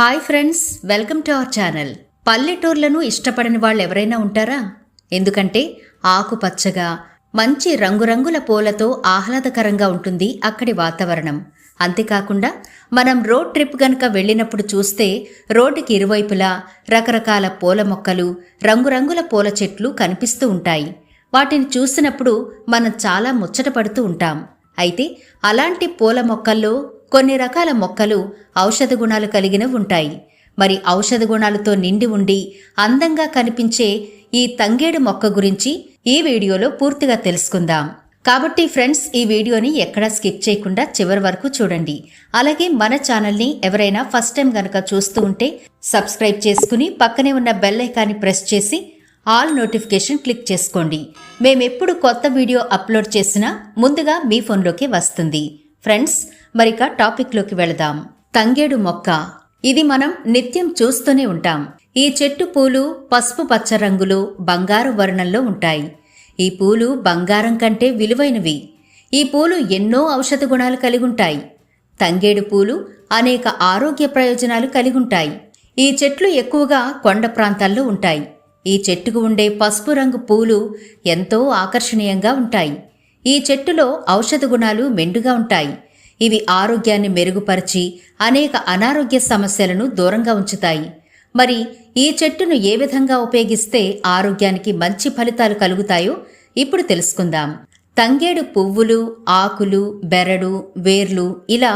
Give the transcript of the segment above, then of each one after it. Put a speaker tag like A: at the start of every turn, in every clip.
A: Hi friends welcome to our channel. పల్లెటూర్లను ఇష్టపడని వాళ్ళు ఎవరైనా ఉంటారా? ఎందుకంటే ఆకుపచ్చగా మంచి రంగురంగుల పూలతో ఆహ్లాదకరంగా ఉంటుంది అక్కడి వాతావరణం. అంతేకాకుండా మనం రోడ్ ట్రిప్ గనుక వెళ్ళినప్పుడు చూస్తే రోడ్డుకి ఇరువైపులా రకరకాల పూల మొక్కలు రంగురంగుల పూల చెట్లు కనిపిస్తూ ఉంటాయి. వాటిని చూసినప్పుడు మనం చాలా ముచ్చటపడుతూ ఉంటాం. అయితే అలాంటి పూల మొక్కల్లో కొన్ని రకాల మొక్కలు ఔషధ గుణాలు కలిగిన ఉంటాయి. మరి ఔషధ గుణాలతో నిండి ఉండి అందంగా కనిపించే ఈ తంగేడు మొక్క గురించి ఈ వీడియోలో పూర్తిగా తెలుసుకుందాం. కాబట్టి ఫ్రెండ్స్ ఈ వీడియోని ఎక్కడా స్కిప్ చేయకుండా చివరి వరకు చూడండి. అలాగే మన ఛానల్ని ఎవరైనా ఫస్ట్ టైం గనక చూస్తూ ఉంటే సబ్స్క్రైబ్ చేసుకుని పక్కనే ఉన్న బెల్ ఐకాన్ని ప్రెస్ చేసి ఆల్ నోటిఫికేషన్ క్లిక్ చేసుకోండి. మేమెప్పుడు కొత్త వీడియో అప్లోడ్ చేసినా ముందుగా మీ ఫోన్లోకి వస్తుంది. ఫ్రెండ్స్ మరిక టాపిక్లోకి వెళదాం. తంగేడు మొక్క. ఇది మనం నిత్యం చూస్తూనే ఉంటాం. ఈ చెట్టు పూలు పసుపు పచ్చ రంగులో బంగారు వర్ణంలో ఉంటాయి. ఈ పూలు బంగారం కంటే విలువైనవి. ఈ పూలు ఎన్నో ఔషధ గుణాలు కలిగుంటాయి తంగేడు పూలు అనేక ఆరోగ్య ప్రయోజనాలు కలిగి ఉంటాయి. ఈ చెట్లు ఎక్కువగా కొండ ప్రాంతాల్లో ఉంటాయి. ఈ చెట్టుకు ఉండే పసుపు రంగు పూలు ఎంతో ఆకర్షణీయంగా ఉంటాయి. ఈ చెట్టులో ఔషధ గుణాలు మెండుగా ఉంటాయి. ఇవి ఆరోగ్యాన్ని మెరుగుపరిచి అనేక అనారోగ్య సమస్యలను దూరంగా ఉంచుతాయి. మరి ఈ చెట్టును ఏ విధంగా ఉపయోగిస్తే ఆరోగ్యానికి మంచి ఫలితాలు కలుగుతాయో ఇప్పుడు తెలుసుకుందాం. తంగేడు పువ్వులు ఆకులు బెరడు వేర్లు ఇలా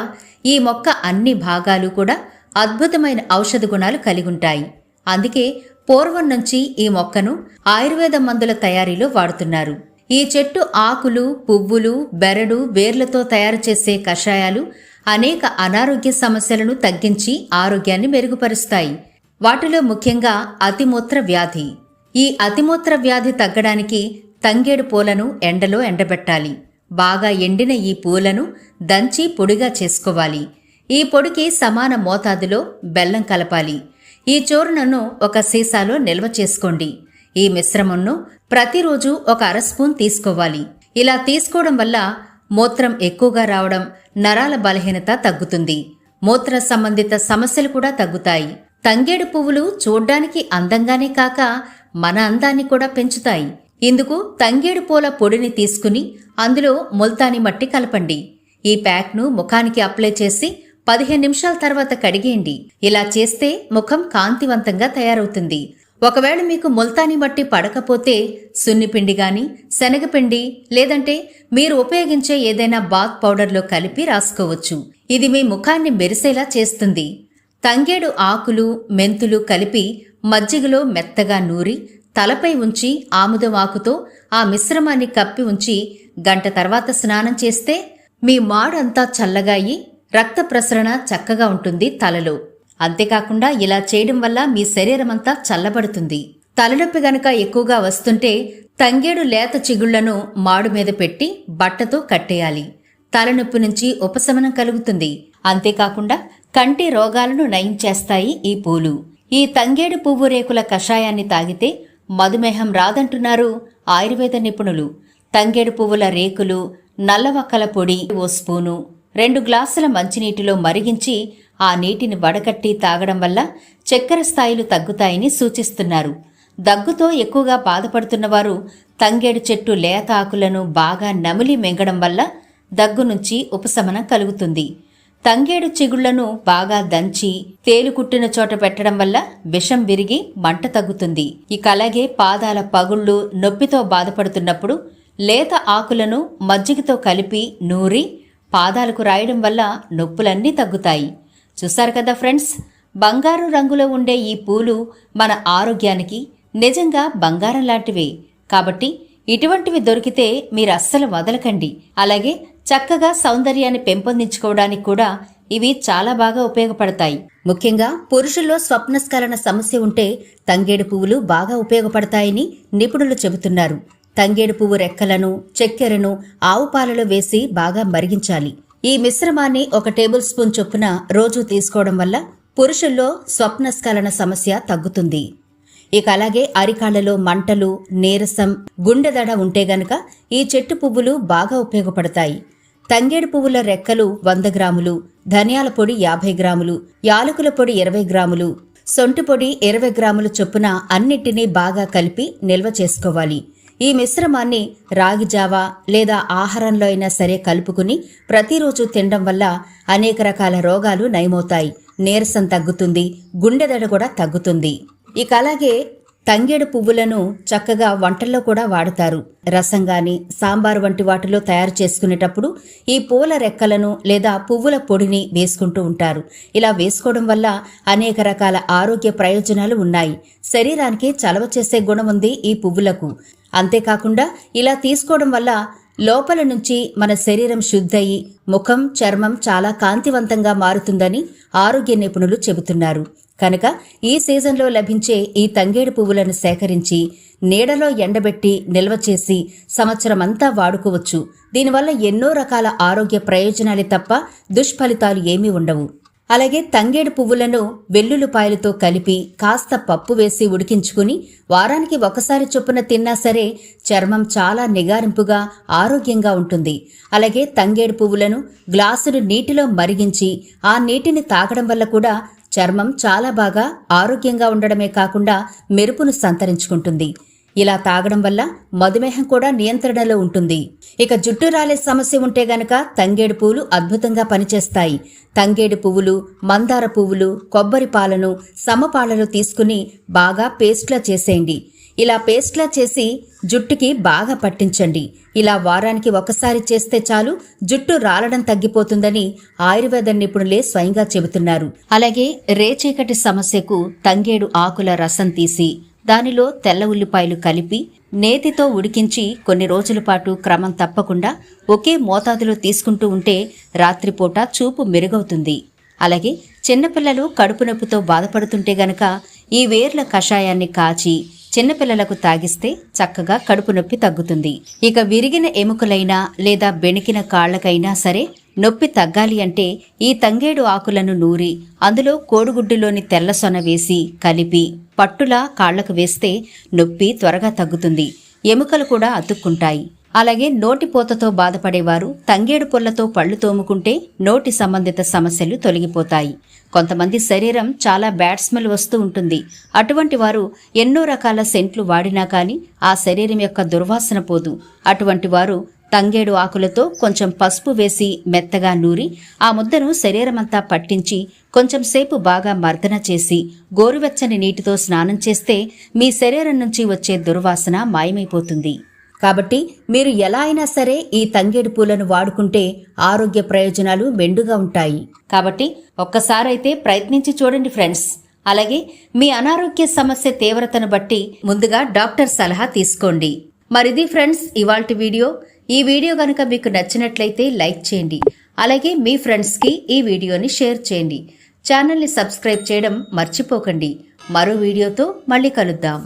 A: ఈ మొక్క అన్ని భాగాలు కూడా అద్భుతమైన ఔషధ గుణాలు కలిగి ఉంటాయి. అందుకే పూర్వం నుంచి ఈ మొక్కను ఆయుర్వేద మందుల తయారీలో వాడుతున్నారు. ఈ చెట్టు ఆకులు పువ్వులు బెరడు వేర్లతో తయారు చేసే కషాయాలు అనేక అనారోగ్య సమస్యలను తగ్గించి ఆరోగ్యాన్ని మెరుగుపరుస్తాయి. వాటిలో ముఖ్యంగా అతిమూత్ర వ్యాధి. ఈ అతిమూత్ర వ్యాధి తగ్గడానికి తంగేడు పూలను ఎండలో ఎండబెట్టాలి. బాగా ఎండిన ఈ పూలను దంచి పొడిగా చేసుకోవాలి. ఈ పొడికి సమాన మోతాదులో బెల్లం కలపాలి. ఈ చూర్ణను ఒక సీసాలో నిల్వ చేసుకోండి. ఈ మిశ్రమంను ప్రతిరోజు ఒక అర స్పూన్ తీసుకోవాలి. ఇలా తీసుకోవడం వల్ల మూత్రం ఎక్కువగా రావడం నరాల బలహీనత తగ్గుతుంది. మూత్ర సంబంధిత సమస్యలు కూడా తగ్గుతాయి. తంగేడు పువ్వులు చూడ్డానికి అందంగానే కాక మన అందాన్ని కూడా పెంచుతాయి. ఇందుకు తంగేడు పూల పొడిని తీసుకుని అందులో ముల్తాని మట్టి కలపండి. ఈ ప్యాక్ను ముఖానికి అప్లై చేసి పదిహేను నిమిషాల తర్వాత కడిగేయండి. ఇలా చేస్తే ముఖం కాంతివంతంగా తయారవుతుంది. ఒకవేళ మీకు ముల్తాని మట్టి పడకపోతే సున్నిపిండి గాని శనగపిండి లేదంటే మీరు ఉపయోగించే ఏదైనా బాత్ పౌడర్లో కలిపి రాసుకోవచ్చు. ఇది మీ ముఖాన్ని మెరిసేలా చేస్తుంది. తంగేడు ఆకులు మెంతులు కలిపి మజ్జిగలో మెత్తగా నూరి తలపై ఉంచి ఆముదం ఆకుతో ఆ మిశ్రమాన్ని కప్పి ఉంచి గంట తర్వాత స్నానం చేస్తే మీ మాడంతా చల్లగా అయి రక్త ప్రసరణ చక్కగా ఉంటుంది తలలో. అంతేకాకుండా ఇలా చేయడం వల్ల మీ శరీరమంతా చల్లబడుతుంది. తలనొప్పి గనక ఎక్కువగా వస్తుంటే తంగేడు లేత చిగుళ్ళను మాడు మీద పెట్టి బట్టతో కట్టేయాలి. తలనొప్పి నుంచి ఉపశమనం కలుగుతుంది. అంతేకాకుండా కంటి రోగాలను నయం చేస్తాయి ఈ పూలు. ఈ తంగేడు పువ్వు రేకుల కషాయాన్ని తాగితే మధుమేహం రాదంటున్నారు ఆయుర్వేద నిపుణులు. తంగేడు పువ్వుల రేకులు నల్లవక్కల పొడి ఓ స్పూను రెండు గ్లాసుల మంచినీటిలో మరిగించి ఆ నీటిని వడకట్టి తాగడం వల్ల చక్కెర స్థాయిలు తగ్గుతాయని సూచిస్తున్నారు. దగ్గుతో ఎక్కువగా బాధపడుతున్నవారు తంగేడు చెట్టు లేత ఆకులను బాగా నమిలి మెంగడం వల్ల దగ్గు నుంచి ఉపశమనం కలుగుతుంది. తంగేడు చిగుళ్ళను బాగా దంచి తేలుకుట్టిన చోట పెట్టడం వల్ల విషం విరిగి మంట తగ్గుతుంది. ఇక అలాగే పాదాల పగుళ్ళు నొప్పితో బాధపడుతున్నప్పుడు లేత ఆకులను మజ్జిగతో కలిపి నూరి పాదాలకు రాయడం వల్ల నొప్పులన్నీ తగ్గుతాయి. చూశారు కదా ఫ్రెండ్స్? బంగారు రంగులో ఉండే ఈ పూలు మన ఆరోగ్యానికి నిజంగా బంగారం లాంటివి. కాబట్టి ఇటువంటివి దొరికితే మీరు అస్సలు వదలకండి. అలాగే చక్కగా సౌందర్యాన్ని పెంపొందించుకోవడానికి కూడా ఇవి చాలా బాగా ఉపయోగపడతాయి. ముఖ్యంగా పురుషుల్లో స్వప్నస్కలన సమస్య ఉంటే తంగేడు పువ్వులు బాగా ఉపయోగపడతాయని నిపుణులు చెబుతున్నారు. తంగేడు పువ్వు రెక్కలను చక్కెరను ఆవు పాలలో వేసి బాగా మరిగించాలి. ఈ మిశ్రమాన్ని ఒక టేబుల్ స్పూన్ చొప్పున రోజు తీసుకోవడం వల్ల పురుషుల్లో స్వప్నస్ఖలన సమస్య తగ్గుతుంది. ఇక అలాగే అరికాళ్ళలో మంటలు నీరసం గుండెదడ ఉంటే గనక ఈ చెట్టు పువ్వులు బాగా ఉపయోగపడతాయి. తంగేడు పువ్వుల రెక్కలు వంద గ్రాములు ధనియాల పొడి యాభై గ్రాములు యాలకుల పొడి ఇరవై గ్రాములు సొంటి పొడి ఇరవై గ్రాముల చొప్పున అన్నిటినీ బాగా కలిపి నిల్వ చేసుకోవాలి. ఈ మిశ్రమాన్ని రాగి జావ లేదా ఆహారంలో అయినా సరే కలుపుకుని ప్రతిరోజు తినడం వల్ల అనేక రకాల రోగాలు నయమవుతాయి. నీరసం తగ్గుతుంది గుండెదడ కూడా తగ్గుతుంది. ఇక అలాగే తంగేడు పువ్వులను చక్కగా వంటల్లో కూడా వాడతారు. రసం గాని సాంబార్ వంటి వాటిలో తయారు చేసుకునేటప్పుడు ఈ పూల రెక్కలను లేదా పువ్వుల పొడిని వేసుకుంటూ ఉంటారు. ఇలా వేసుకోవడం వల్ల అనేక రకాల ఆరోగ్య ప్రయోజనాలు ఉన్నాయి. శరీరానికి చలవ చేసే గుణం ఉంది ఈ పువ్వులకు. అంతేకాకుండా ఇలా తీసుకోవడం వల్ల లోపల నుంచి మన శరీరం శుద్ధయి ముఖం చర్మం చాలా కాంతివంతంగా మారుతుందని ఆరోగ్య నిపుణులు చెబుతున్నారు. కనుక ఈ సీజన్లో లభించే ఈ తంగేడు పువ్వులను సేకరించి నీడలో ఎండబెట్టి నిల్వ చేసి సంవత్సరమంతా వాడుకోవచ్చు. దీనివల్ల ఎన్నో రకాల ఆరోగ్య ప్రయోజనాలే తప్ప దుష్ఫలితాలు ఏమీ ఉండవు. అలాగే తంగేడు పువ్వులను వెల్లుల్లిపాయలతో కలిపి కాస్త పప్పు వేసి ఉడికించుకుని వారానికి ఒకసారి చొప్పున తిన్నా సరే చర్మం చాలా నిగారింపుగా ఆరోగ్యంగా ఉంటుంది. అలాగే తంగేడు పువ్వులను గ్లాసును నీటిలో మరిగించి ఆ నీటిని తాగడం వల్ల కూడా చర్మం చాలా బాగా ఆరోగ్యంగా ఉండడమే కాకుండా మెరుపును సంతరించుకుంటుంది. ఇలా తాగడం వల్ల మధుమేహం కూడా నియంత్రణలో ఉంటుంది. ఇక జుట్టు రాలే సమస్య ఉంటే గనక తంగేడు పువ్వులు అద్భుతంగా పనిచేస్తాయి. తంగేడు పువ్వులు మందార పువ్వులు కొబ్బరి పాలను సమపాలలో తీసుకుని బాగా పేస్ట్లా చేసేయండి. ఇలా పేస్ట్లా చేసి జుట్టుకి బాగా పట్టించండి. ఇలా వారానికి ఒకసారి చేస్తే చాలు జుట్టు రాలడం తగ్గిపోతుందని ఆయుర్వేద నిపుణులే స్వయంగా చెబుతున్నారు. అలాగే రేచీకటి సమస్యకు తంగేడు ఆకుల రసం తీసి దానిలో తెల్ల ఉల్లిపాయలు కలిపి నేతితో ఉడికించి కొన్ని రోజుల పాటు క్రమం తప్పకుండా ఒకే మోతాదులో తీసుకుంటూ ఉంటే రాత్రిపూట చూపు మెరుగవుతుంది. అలాగే చిన్నపిల్లలు కడుపు నొప్పితో బాధపడుతుంటే గనక ఈ వేర్ల కషాయాన్ని కాచి చిన్నపిల్లలకు తాగిస్తే చక్కగా కడుపు నొప్పి తగ్గుతుంది. ఇక విరిగిన ఎముకలైనా లేదా బెణికిన కాళ్ళకైనా సరే నొప్పి తగ్గాలి అంటే ఈ తంగేడు ఆకులను నూరి అందులో కోడిగుడ్డులోని తెల్లసొన వేసి కలిపి పట్టులా కాళ్ళకు వేస్తే నొప్పి త్వరగా తగ్గుతుంది. ఎముకలు కూడా అతుక్కుంటాయి. అలాగే నోటిపోతతో బాధపడేవారు తంగేడు పొల్లతో పళ్ళు తోముకుంటే నోటి సంబంధిత సమస్యలు తొలగిపోతాయి. కొంతమంది శరీరం చాలా బ్యాడ్ స్మెల్ వస్తూ ఉంటుంది. అటువంటి వారు ఎన్నో రకాల సెంట్లు వాడినా కానీ ఆ శరీరం యొక్క దుర్వాసన పోదు. అటువంటి వారు తంగేడు ఆకులతో కొంచెం పసుపు వేసి మెత్తగా నూరి ఆ ముద్దను శరీరమంతా పట్టించి కొంచెం సేపు బాగా మర్దన చేసి గోరువెచ్చని నీటితో స్నానం చేస్తే మీ శరీరం నుంచి వచ్చే దుర్వాసన మాయమైపోతుంది. కాబట్టి మీరు ఎలా అయినా సరే ఈ తంగేడు పూలను వాడుకుంటే ఆరోగ్య ప్రయోజనాలు మెండుగా ఉంటాయి. కాబట్టి ఒక్కసారైతే ప్రయత్నించి చూడండి ఫ్రెండ్స్. అలాగే మీ అనారోగ్య సమస్య తీవ్రతను బట్టి ముందుగా డాక్టర్ సలహా తీసుకోండి. మరిది ఫ్రెండ్స్ ఇవాల్టి వీడియో ఈ వీడియో కనుక మీకు నచ్చినట్లయితే లైక్ చేయండి. అలాగే మీ ఫ్రెండ్స్కి ఈ వీడియోని షేర్ చేయండి. ఛానల్ని సబ్స్క్రైబ్ చేయడం మర్చిపోకండి. మరో వీడియోతో మళ్ళీ కలుద్దాం.